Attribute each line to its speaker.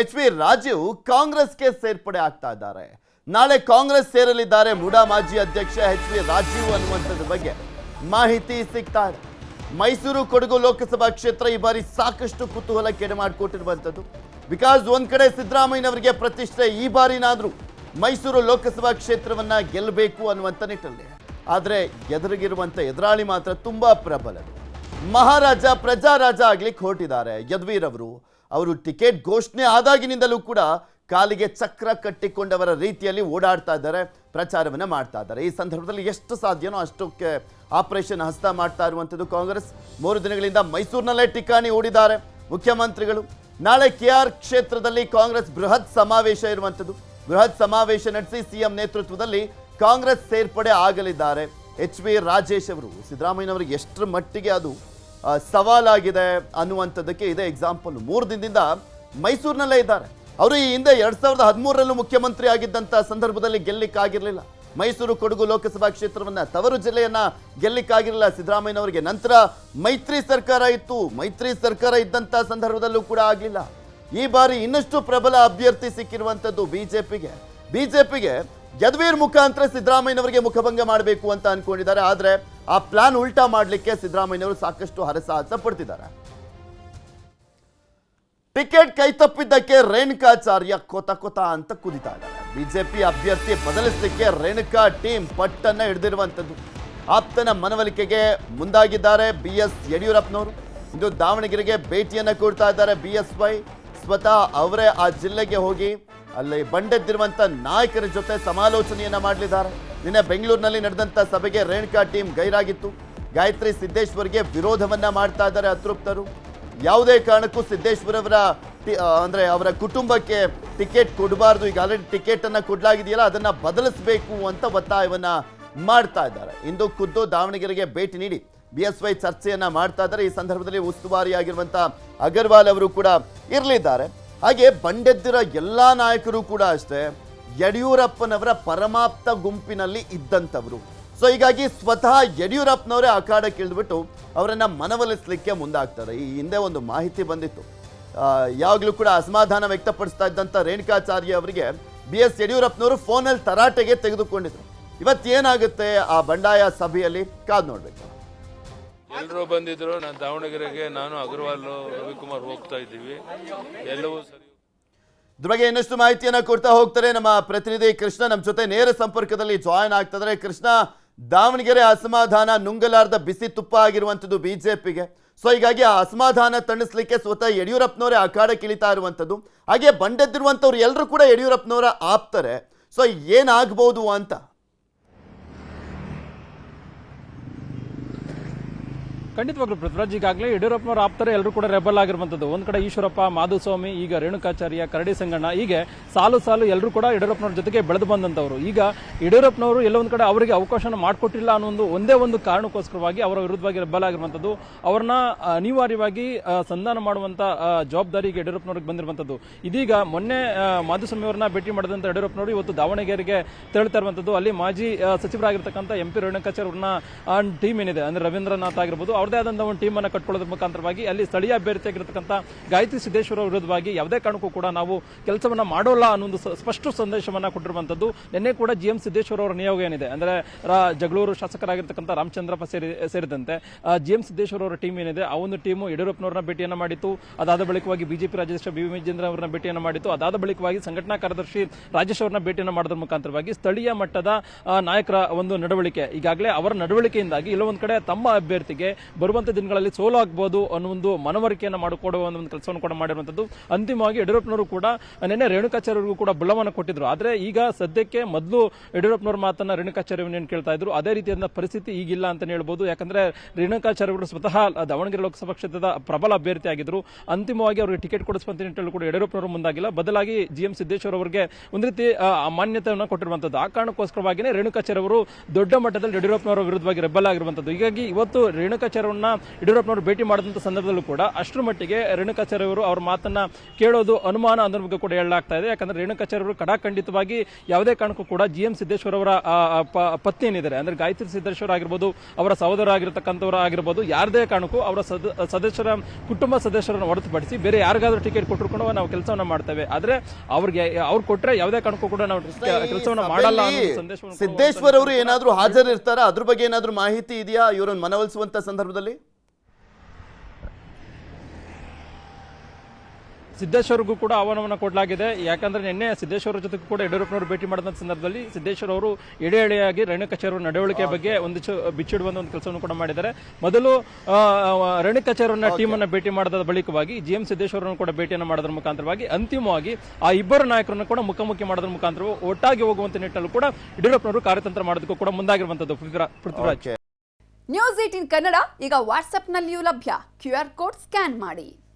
Speaker 1: H V Rajiv ಕಾಂಗ್ರೆಸ್ಗೆ ಸೇರ್ಪಡೆ ಆಗ್ತಾ ಇದ್ದಾರೆ. ನಾಳೆ ಕಾಂಗ್ರೆಸ್ ಸೇರಲಿದ್ದಾರೆ. ಮುಡಾ ಮಾಜಿ ಅಧ್ಯಕ್ಷ ಎಚ್ ವಿ ರಾಜೀವ್ ಅನ್ನುವಂಥದ್ರ ಬಗ್ಗೆ ಮಾಹಿತಿ ಸಿಗ್ತಾ ಇದೆ. ಮೈಸೂರು ಕೊಡಗು ಲೋಕಸಭಾ ಕ್ಷೇತ್ರ ಈ ಬಾರಿ ಸಾಕಷ್ಟು ಕುತೂಹಲ ಕೆಡೆ ಮಾಡಿಕೊಟ್ಟಿರುವಂಥದ್ದು ಬಿಕಾಸ್ ಒಂದ್ ಕಡೆ ಸಿದ್ದರಾಮಯ್ಯನವರಿಗೆ ಪ್ರತಿಷ್ಠೆ ಈ ಬಾರಿನಾದರೂ ಮೈಸೂರು ಲೋಕಸಭಾ ಕ್ಷೇತ್ರವನ್ನ ಗೆಲ್ಲಬೇಕು ಅನ್ನುವಂಥ ನಿಟ್ಟಲ್ಲಿ. ಆದರೆ ಎದುರಿಗಿರುವಂಥ ಎದುರಾಳಿ ಮಾತ್ರ ತುಂಬಾ ಪ್ರಬಲರು. ಮಹಾರಾಜ ಪ್ರಜಾರಾಜ ಆಗ್ಲಿಕ್ಕೆ ಹೊರಟಿದ್ದಾರೆ. ಯದ್ವೀರ್ ಅವರು ಅವರು ಟಿಕೆಟ್ ಘೋಷಣೆ ಆದಾಗಿನಿಂದಲೂ ಕೂಡ ಕಾಲಿಗೆ ಚಕ್ರ ಕಟ್ಟಿಕೊಂಡವರ ರೀತಿಯಲ್ಲಿ ಓಡಾಡ್ತಾ ಇದ್ದಾರೆ, ಪ್ರಚಾರವನ್ನು ಮಾಡ್ತಾ ಇದ್ದಾರೆ. ಈ ಸಂದರ್ಭದಲ್ಲಿ ಎಷ್ಟು ಸಾಧ್ಯನೋ ಅಷ್ಟಕ್ಕೆ ಆಪರೇಷನ್ ಹಸ್ತ ಮಾಡ್ತಾ ಇರುವಂಥದ್ದು ಕಾಂಗ್ರೆಸ್. ಮೂರು ದಿನಗಳಿಂದ ಮೈಸೂರಿನಲ್ಲೇ ಟಿಕಾಣಿ ಓಡಿದ್ದಾರೆ ಮುಖ್ಯಮಂತ್ರಿಗಳು. ನಾಳೆ ಕೆ ಆರ್ ಕ್ಷೇತ್ರದಲ್ಲಿ ಕಾಂಗ್ರೆಸ್ ಬೃಹತ್ ಸಮಾವೇಶ ಇರುವಂಥದ್ದು. ಬೃಹತ್ ಸಮಾವೇಶ ನಡೆಸಿ ಸಿಎಂ ನೇತೃತ್ವದಲ್ಲಿ ಕಾಂಗ್ರೆಸ್ ಸೇರ್ಪಡೆ ಆಗಲಿದ್ದಾರೆ. ಎಚ್ ವಿ ರಾಜೇಶ್ ಅವರು, ಸಿದ್ದರಾಮಯ್ಯನವರಿಗೆ ಎಷ್ಟರ ಮಟ್ಟಿಗೆ ಅದು ಸವಾಲಾಗಿದೆ ಅನ್ನುವಂಥದ್ದಕ್ಕೆ ಇದೇ ಎಕ್ಸಾಂಪಲ್ ಮೂರು ದಿನದಿಂದ ಮೈಸೂರಿನಲ್ಲೇ ಇದ್ದಾರೆ. ಅವರು ಈ ಹಿಂದೆ ಎರಡ್ ಸಾವಿರದ ಹದಿಮೂರರಲ್ಲೂ ಮುಖ್ಯಮಂತ್ರಿ ಆಗಿದ್ದಂಥ ಸಂದರ್ಭದಲ್ಲಿ ಗೆಲ್ಲಿಕ್ಕಾಗಿರಲಿಲ್ಲ. ಮೈಸೂರು ಕೊಡಗು ಲೋಕಸಭಾ ಕ್ಷೇತ್ರವನ್ನ ತವರು ಜಿಲ್ಲೆಯನ್ನ ಗೆಲ್ಲಿಕ್ಕಾಗಿರಲಿಲ್ಲ. ಸಿದ್ದರಾಮಯ್ಯನವರಿಗೆ ನಂತರ ಮೈತ್ರಿ ಸರ್ಕಾರ ಇತ್ತು. ಮೈತ್ರಿ ಸರ್ಕಾರ ಇದ್ದಂಥ ಸಂದರ್ಭದಲ್ಲೂ ಕೂಡ ಆಗಲಿಲ್ಲ. ಈ ಬಾರಿ ಇನ್ನಷ್ಟು ಪ್ರಬಲ ಅಭ್ಯರ್ಥಿ ಸಿಕ್ಕಿರುವಂಥದ್ದು ಬಿಜೆಪಿಗೆ. ಬಿಜೆಪಿಗೆ ಯದುವೀರ್ ಮುಖಾಂತರ ಸಿದ್ದರಾಮಯ್ಯನವರಿಗೆ ಮುಖಭಂಗ ಮಾಡಬೇಕು ಅಂತ ಅನ್ಕೊಂಡಿದ್ದಾರೆ. ಆದ್ರೆ ಆ ಪ್ಲಾನ್ ಉಲ್ಟಾ ಮಾಡಲಿಕ್ಕೆ ಸಿದ್ದರಾಮಯ್ಯನವರು ಸಾಕಷ್ಟು ಹರಸಾಹಸ ಪಡ್ತಿದ್ದಾರೆ. ಟಿಕೆಟ್ ಕೈತಪ್ಪಿದ್ದಕ್ಕೆ ರೇಣುಕಾಚಾರ್ಯ ಕೊತ ಕೊತ ಅಂತ ಕುದಿತಾ ಇದ್ದಾರೆ. ಬಿಜೆಪಿ ಅಭ್ಯರ್ಥಿ ಬದಲಿಸಲಿಕ್ಕೆ ರೇಣುಕಾ ಟೀಮ್ ಪಟ್ಟನ್ನ ಹಿಡಿದಿರುವಂಥದ್ದು. ಆಪ್ತನ ಮನವೊಲಿಕೆಗೆ ಮುಂದಾಗಿದ್ದಾರೆ ಬಿ ಎಸ್ ಯಡಿಯೂರಪ್ಪನವರು. ಇಂದು ದಾವಣಗೆರೆಗೆ ಭೇಟಿಯನ್ನ ಕೊಡ್ತಾ ಇದ್ದಾರೆ ಬಿ ಎಸ್ ವೈ ಸ್ವತಃ ಅವರೇ ಆ ಜಿಲ್ಲೆಗೆ ಹೋಗಿ ಅಲ್ಲಿ ಬಂಡೆದ್ದಿರುವಂತ ನಾಯಕರ ಜೊತೆ ಸಮಾಲೋಚನೆಯನ್ನ ಮಾಡಲಿದ್ದಾರೆ. ನಿನ್ನೆ ಬೆಂಗಳೂರಿನಲ್ಲಿ ನಡೆದಂತ ಸಭೆಗೆ ರೇಣುಕಾ ಟೀಮ್ ಗೈರಾಗಿತ್ತು. ಗಾಯತ್ರಿ ಸಿದ್ದೇಶ್ವರ್ಗೆ ವಿರೋಧವನ್ನ ಮಾಡ್ತಾ ಇದ್ದಾರೆ ಅತೃಪ್ತರು. ಯಾವುದೇ ಕಾರಣಕ್ಕೂ ಸಿದ್ದೇಶ್ವರ್ ಅವರ ಅಂದ್ರೆ ಅವರ ಕುಟುಂಬಕ್ಕೆ ಟಿಕೆಟ್ ಕೊಡಬಾರ್ದು. ಈಗ ಆಲ್ರೆಡಿ ಟಿಕೆಟ್ ಅನ್ನ ಕೊಡ್ಲಾಗಿದೆಯಲ್ಲ, ಅದನ್ನ ಬದಲಿಸಬೇಕು ಅಂತ ಒತ್ತಾಯವನ್ನ ಮಾಡ್ತಾ ಇದ್ದಾರೆ. ಇಂದು ಖುದ್ದು ದಾವಣಗೆರೆಗೆ ಭೇಟಿ ನೀಡಿ ಬಿ ಎಸ್ ವೈ ಚರ್ಚೆಯನ್ನ ಮಾಡ್ತಾ ಇದ್ದಾರೆ. ಈ ಸಂದರ್ಭದಲ್ಲಿ ಉಸ್ತುವಾರಿಯಾಗಿರುವಂಥ ಅಗರ್ವಾಲ್ ಅವರು ಕೂಡ ಇರಲಿದ್ದಾರೆ. ಹಾಗೆ ಬಂಡೆದ್ದಿರ ಎಲ್ಲ ನಾಯಕರು ಕೂಡ ಅಷ್ಟೇ, ಯಡಿಯೂರಪ್ಪನವರ ಪರಮಾಪ್ತ ಗುಂಪಿನಲ್ಲಿ ಇದ್ದಂಥವರು. ಸೊ ಹೀಗಾಗಿ ಸ್ವತಃ ಯಡಿಯೂರಪ್ಪನವರೇ ಅಖಾಡಕ್ಕೆ ಇಳಿದ್ಬಿಟ್ಟು ಅವರನ್ನ ಮನವೊಲಿಸಲಿಕ್ಕೆ ಮುಂದಾಗ್ತಾರೆ. ಈ ಹಿಂದೆ ಒಂದು ಮಾಹಿತಿ ಬಂದಿತ್ತು. ಯಾವಾಗಲೂ ಕೂಡ ಅಸಮಾಧಾನ ವ್ಯಕ್ತಪಡಿಸ್ತಾ ಇದ್ದಂಥ ರೇಣುಕಾಚಾರ್ಯ ಅವರಿಗೆ ಬಿ ಎಸ್ ಯಡಿಯೂರಪ್ಪನವರು ಫೋನಲ್ಲಿ ತರಾಟೆಗೆ ತೆಗೆದುಕೊಂಡಿದ್ರು. ಇವತ್ತೇನಾಗುತ್ತೆ ಆ ಬಂಡಾಯ ಸಭೆಯಲ್ಲಿ? ಕಾದು ನೋಡ್ಬೇಕು.
Speaker 2: ಎಲ್ಲರೂ ಬಂದಿದ್ರು. ನಾನು ದಾವಣಗೆರೆಗೆ ನಾನು, ಅಗರ್ವಾಲ್, ರವಿಕುಮಾರ್ ಹೋಗ್ತಾ ಇದ್ದೀವಿ. ಎಲ್ಲವೂ ಸರಿ.
Speaker 1: ಬಗ್ಗೆ ಇನ್ನಷ್ಟು ಮಾಹಿತಿಯನ್ನ ಕೊಡ್ತಾ ಹೋಗ್ತಾರೆ ನಮ್ಮ ಪ್ರತಿನಿಧಿ ಕೃಷ್ಣ. ನಮ್ಮ ಜೊತೆ ನೇರ ಸಂಪರ್ಕದಲ್ಲಿ ಜಾಯಿನ್ ಆಗ್ತಿದ್ದಾರೆ ಕೃಷ್ಣ, ದಾವಣಗೆರೆ ಅಸಮಾಧಾನ ನುಂಗಲಾರ್ದ ಬಿಸಿ ತುಪ್ಪ ಆಗಿರುವಂಥದ್ದು ಬಿಜೆಪಿಗೆ. ಸೊ ಹೀಗಾಗಿ ಆ ಅಸಮಾಧಾನ ತಣಿಸ್ಲಿಕ್ಕೆ ಸ್ವತಃ ಯಡಿಯೂರಪ್ಪನವರೇ ಅಖಾಡಕ್ಕೆ ಕಿಳಿತಾ ಇರುವಂಥದ್ದು. ಹಾಗೆ ಬಂಡೆದ್ದಿರುವಂಥವ್ರು ಎಲ್ಲರೂ ಕೂಡ ಯಡಿಯೂರಪ್ಪನವರ ಆಪ್ತಾರೆ. ಸೊ ಏನಾಗ್ಬೋದು ಅಂತ?
Speaker 3: ಖಂಡಿತವಾಗ್ಲೂ ಪೃಥ್ವಿರಾಜ್ ಈಗಾಗಲೇ ಯಡಿಯೂರಪ್ಪನವರ ಆಪ್ತರೆ ಎಲ್ಲರೂ ಕೂಡ ರೆಬಲ್ ಆಗಿರುವಂತದ್ದು. ಒಂದು ಕಡೆ ಈಶ್ವರಪ್ಪ ಮಾಧುಸ್ವಾಮಿ ಈಗ ರೇಣುಕಾಚಾರ್ಯ ಕರಡಿ ಸಂಗಣ್ಣ ಹೀಗೆ ಸಾಲು ಸಾಲು ಎಲ್ಲರೂ ಕೂಡ ಯಡಿಯೂರಪ್ಪನವ್ರ ಜೊತೆಗೆ ಬೆಳೆದು ಬಂದಂತವರು. ಈಗ ಯಡಿಯೂರಪ್ಪನವರು ಎಲ್ಲೊಂದ್ ಕಡೆ ಅವರಿಗೆ ಅವಕಾಶನ ಮಾಡಿಕೊಟ್ಟಿಲ್ಲ ಅನ್ನೋ ಒಂದು ಒಂದೇ ಒಂದು ಕಾರಣಕ್ಕೋಸ್ಕರವಾಗಿ ಅವರ ವಿರುದ್ಧವಾಗಿ ರೆಬಲ್ ಆಗಿರುವಂತದ್ದು. ಅವ್ರನ್ನ ಅನಿವಾರ್ಯವಾಗಿ ಸಂಧಾನ ಮಾಡುವಂತ ಆ, ಜವಾಬ್ದಾರಿ ಈಗ ಯಡಿಯೂರಪ್ಪನವ್ರಿಗೆ ಬಂದಿರುವಂತದ್ದು. ಇದೀಗ ಮೊನ್ನೆ ಮಾಧುಸ್ವಾಮಿ ಅವರನ್ನ ಭೇಟಿ ಮಾಡಿದಂತ ಯಡಿಯೂರಪ್ಪನವರು ಇವತ್ತು ದಾವಣಗೆರೆಗೆ ತೆರಳ್ತಾ ಇರುವಂತದ್ದು. ಅಲ್ಲಿ ಮಾಜಿ ಸಚಿವರಾಗಿರ್ತಕ್ಕಂಥ ಎಂ ಪಿ ರೇಣುಕಾಚಾರ್ಯ ಅವ್ರನ್ನ ಟೀಮ್ ಏನಿದೆ ಅಂದ್ರೆ ರವೀಂದ್ರನಾಥ್ ಆಗಿರ್ಬೋದು ಅವ್ರದೇ ಆದಂತಹ ಒಂದು ಟೀಮ್ ಅನ್ನ ಕಟ್ಕೊಳ್ಳೋದ್ರ ಮುಖಾಂತರವಾಗಿ ಅಲ್ಲಿ ಸ್ಥಳೀಯ ಅಭ್ಯರ್ಥಿಯಾಗಿರ್ತಕ್ಕಂಥ ಗಾಯತ್ರಿ ಸಿದ್ದೇಶ್ವರ ವಿರುದ್ಧವಾಗಿ ಯಾವುದೇ ಕಾರಣಕ್ಕೂ ಕೂಡ ನಾವು ಕೆಲಸವನ್ನ ಮಾಡೋಲ್ಲ ಅನ್ನೋ ಒಂದು ಸ್ಪಷ್ಟ ಸಂದೇಶವನ್ನ ಕೊಟ್ಟಿರುವಂತದ್ದು. ನಿನ್ನೆ ಕೂಡ ಜಿ ಎಂ ಸಿದ್ದೇಶ್ವರ ಅವರ ನಿಯೋಗ ಏನಿದೆ, ಅಂದ್ರೆ ಜಗಳೂರು ಶಾಸಕರಾಗಿರ್ತಕ್ಕಂಥ ರಾಮಚಂದ್ರಪ್ಪ ಸೇರಿ ಸೇರಿದಂತೆ ಜಿ ಎಂ ಸಿದ್ದೇಶ್ವರ ಅವರ ಟೀಮ್ ಏನಿದೆ, ಆ ಒಂದು ಟೀಮು ಯಡಿಯೂರಪ್ಪನವರನ್ನ ಭೇಟಿಯನ್ನು ಮಾಡಿತ್ತು, ಅದಾದ ಬಳಿಕವಾಗಿ ಬಿಜೆಪಿ ರಾಜ್ಯಾಧ್ಯಕ್ಷ ಬಿ ವಿಜೇಂದ್ರ ಅವರನ್ನ ಭೇಟಿಯನ್ನು ಮಾಡಿತ್ತು, ಅದಾದ ಬಳಿಕವಾಗಿ ಸಂಘಟನಾ ಕಾರ್ಯದರ್ಶಿ ರಾಜೇಶ್ ಅವರನ್ನ ಭೇಟಿಯನ್ನು ಮಾಡೋದ್ರ ಮುಖಾಂತರವಾಗಿ ಸ್ಥಳೀಯ ಮಟ್ಟದ ನಾಯಕರ ಒಂದು ನಡವಳಿಕೆ, ಈಗಾಗಲೇ ಅವರ ನಡವಳಿಕೆಯಿಂದಾಗಿ ಇಲ್ಲೊಂದು ಕಡೆ ತಮ್ಮ ಅಭ್ಯರ್ಥಿಗೆ ಬರುವಂತ ದಿನಗಳಲ್ಲಿ ಸೋಲು ಆಗ್ಬೋದು ಅನ್ನೋ ಒಂದು ಮನವರಿಕೆಯನ್ನು ಮಾಡಿಕೊಡುವ ಒಂದು ಕೆಲಸವನ್ನು ಕೂಡ ಮಾಡಿರುವಂತದ್ದು. ಅಂತಿಮವಾಗಿ ಯಡಿಯೂರಪ್ಪನವರು ಕೂಡ, ನಿನ್ನೆ ರೇಣುಕಾಚಾರ್ಯರಿಗೂ ಕೂಡ ಬಲವನ್ನು ಕೊಟ್ಟಿದ್ರು. ಆದರೆ ಈಗ ಸದ್ಯಕ್ಕೆ ಮೊದಲು ಯಡಿಯೂರಪ್ಪನವ್ರ ಮಾತನ್ನ ರೇಣುಕಾಚಾರ್ಯವನ್ನು ಕೇಳ್ತಾ ಇದ್ರು? ಅದೇ ರೀತಿಯಾದ ಪರಿಸ್ಥಿತಿ ಈಗಿಲ್ಲ ಅಂತ ಹೇಳ್ಬೋದು. ಯಾಕಂದ್ರೆ ರೇಣುಕಾಚಾರ್ಯ ಅವರು ಸ್ವತಃ ದಾವಣಗೆರೆ ಲೋಕಸಭಾ ಕ್ಷೇತ್ರದ ಪ್ರಬಲ ಅಭ್ಯರ್ಥಿ ಆಗಿದ್ರು. ಅಂತಿಮವಾಗಿ ಅವರಿಗೆ ಟಿಕೆಟ್ ಕೊಡಿಸುವಂತ ನಿಟ್ಟಿನಲ್ಲಿ ಕೂಡ ಯಡಿಯೂರಪ್ಪನವರು ಮುಂದಾಗಿಲ್ಲ. ಬದಲಾಗಿ ಜಿ ಎಂ ಸಿದ್ದೇಶ್ವರ ಅವರಿಗೆ ಒಂದು ರೀತಿ ಮಾನ್ಯತೆಯನ್ನು ಕೊಟ್ಟಿರುವಂತದ್ದು. ಆ ಕಾರಣಕ್ಕೋಸ್ಕರವಾಗಿಯೇ ರೇಣುಕಾಚಾರ್ಯ ಅವರು ದೊಡ್ಡ ಮಟ್ಟದಲ್ಲಿ ಯಡಿಯೂರಪ್ಪನವರ ವಿರುದ್ಧವಾಗಿ ರೆಬಲ್ ಆಗಿರುವಂತದ್ದು. ಹೀಗಾಗಿ ಇವತ್ತು ರೇಣುಕಾಚಾರ್ಯ ರೇಣುಕಾಚಾರ್ಯವರನ್ನ ಯಡಿಯೂರಪ್ಪನವರು ಭೇಟಿ ಮಾಡಿದಂಥ ಸಂದರ್ಭದಲ್ಲೂ ಕೂಡ ಅಷ್ಟರ ಮಟ್ಟಿಗೆ ರೇಣುಕಾಚಾರ್ಯ ಅವರು ಅವ್ರ ಮಾತನ್ನ ಕೇಳೋದು ಅನುಮಾನ ಅನ್ನೋ ಬಗ್ಗೆ ಕೂಡ ಹೇಳಲಾಗ್ತಾ ಇದೆ. ಯಾಕಂದ್ರೆ ರೇಣುಕಾಚಾರ್ಯ ಅವರು ಕಡಾಖಂಡಿತವಾಗಿ ಯಾವುದೇ ಕಾರಣಕ್ಕೂ ಕೂಡ ಜಿ ಎಂ ಸಿದ್ದೇಶ್ವರ ಅವರ ಪತ್ನಿ ಏನಿದ್ದಾರೆ ಅಂದ್ರೆ ಗಾಯತ್ರಿ ಸಿದ್ದೇಶ್ವರ ಆಗಿರ್ಬೋದು ಅವರ ಸಹೋದರ ಆಗಿರತಕ್ಕಂಥವ್ರ ಆಗಿರ್ಬೋದು ಯಾರದೇ ಕಾರಣಕ್ಕೂ ಅವರ ಸದ- ಸದಸ್ಯರ ಕುಟುಂಬ ಸದಸ್ಯರನ್ನು ಹೊರತುಪಡಿಸಿ ಬೇರೆ ಯಾರಿಗಾದ್ರೂ ಟಿಕೆಟ್ ಕೊಟ್ಟರು ಕೂಡ ನಾವು ಕೆಲಸವನ್ನ ಮಾಡ್ತೇವೆ. ಆದ್ರೆ ಅವ್ರಿಗೆ ಅವ್ರು ಕೊಟ್ರೆ ಯಾವುದೇ ಕಾರಣಕ್ಕೂ ಕೂಡ ನಾವು ಕೆಲಸವನ್ನ ಮಾಡಲ್ಲ
Speaker 1: ಸಿದ್ದೇಶ್ವರ ಅವರು ಏನಾದ್ರೂ ಹಾಜರಿರ್ತಾರ? ಅದ್ರ ಬಗ್ಗೆ ಏನಾದ್ರೂ ಮಾಹಿತಿ ಇದೆಯಾ? ಇವರನ್ನು ಮನವೊಲಿಸುವಂತ ಸಂದರ್ಭದಲ್ಲಿ?
Speaker 3: ಸಿದ್ದೇಶ್ವರ್ಗೂ ಕೂಡ ಆಹ್ವಾನವನ್ನು ಕೊಡಲಾಗಿದೆ. ಯಾಕಂದ್ರೆ ನಿನ್ನೆ ಸಿದ್ದೇಶ್ವರ ಜೊತೆಗೂ ಕೂಡ ಯಡಿಯೂರಪ್ಪನವರು ಭೇಟಿ ಮಾಡಿದಂಥ ಸಂದರ್ಭದಲ್ಲಿ ಸಿದ್ದೇಶ್ವರ ಅವರು ಎಡೆ ಎಡೆಯಾಗಿ ರೇಣುಕಾಚಾರ್ಯ ನಡವಳಿಕೆ ಬಗ್ಗೆ ಒಂದಿಷ್ಟು ಬಿಚ್ಚಿಡುವಂತ ಒಂದು ಕೆಲಸವನ್ನು ಕೂಡ ಮಾಡಿದ್ದಾರೆ. ಮೊದಲು ರೇಣು ಕಚೇರಿಯನ್ನ ಟೀಮ್ ಅನ್ನ ಭೇಟಿ ಮಾಡಿದ ಬಳಿಕವಾಗಿ ಜಿ ಎಂ ಸಿದ್ದೇಶ್ವರನ್ನು ಕೂಡ ಭೇಟಿಯನ್ನು ಮಾಡೋದ್ರ ಮುಖಾಂತರವಾಗಿ ಅಂತಿಮವಾಗಿ ಆ ಇಬ್ಬರು ನಾಯಕರನ್ನು ಕೂಡ ಮುಖಾಮುಖಿ ಮಾಡೋದ್ರ ಮುಖಾಂತರ ಒಟ್ಟಾಗಿ ಹೋಗುವಂತ ನಿಟ್ಟಿನಲ್ಲೂ ಕೂಡ ಯಡಿಯೂರಪ್ಪನವರು ಕಾರ್ಯತಂತ್ರ ಮಾಡೋದಕ್ಕೂ ಕೂಡ ಮುಂದಾಗಿರುವಂತದ್ದು ಪೃಥ್ವಿರಾ- ಪೃಥ್ವಿರಾಜ್.
Speaker 4: ನ್ಯೂಸ್ ಏಟಿನ್ ಕನ್ನಡ ಈಗ ವಾಟ್ಸ್ಆಪ್ನಲ್ಲಿಯೂ ಲಭ್ಯ ಕ್ಯೂ ಆರ್ ಕೋಡ್ ಸ್ಕ್ಯಾನ್ ಮಾಡಿ.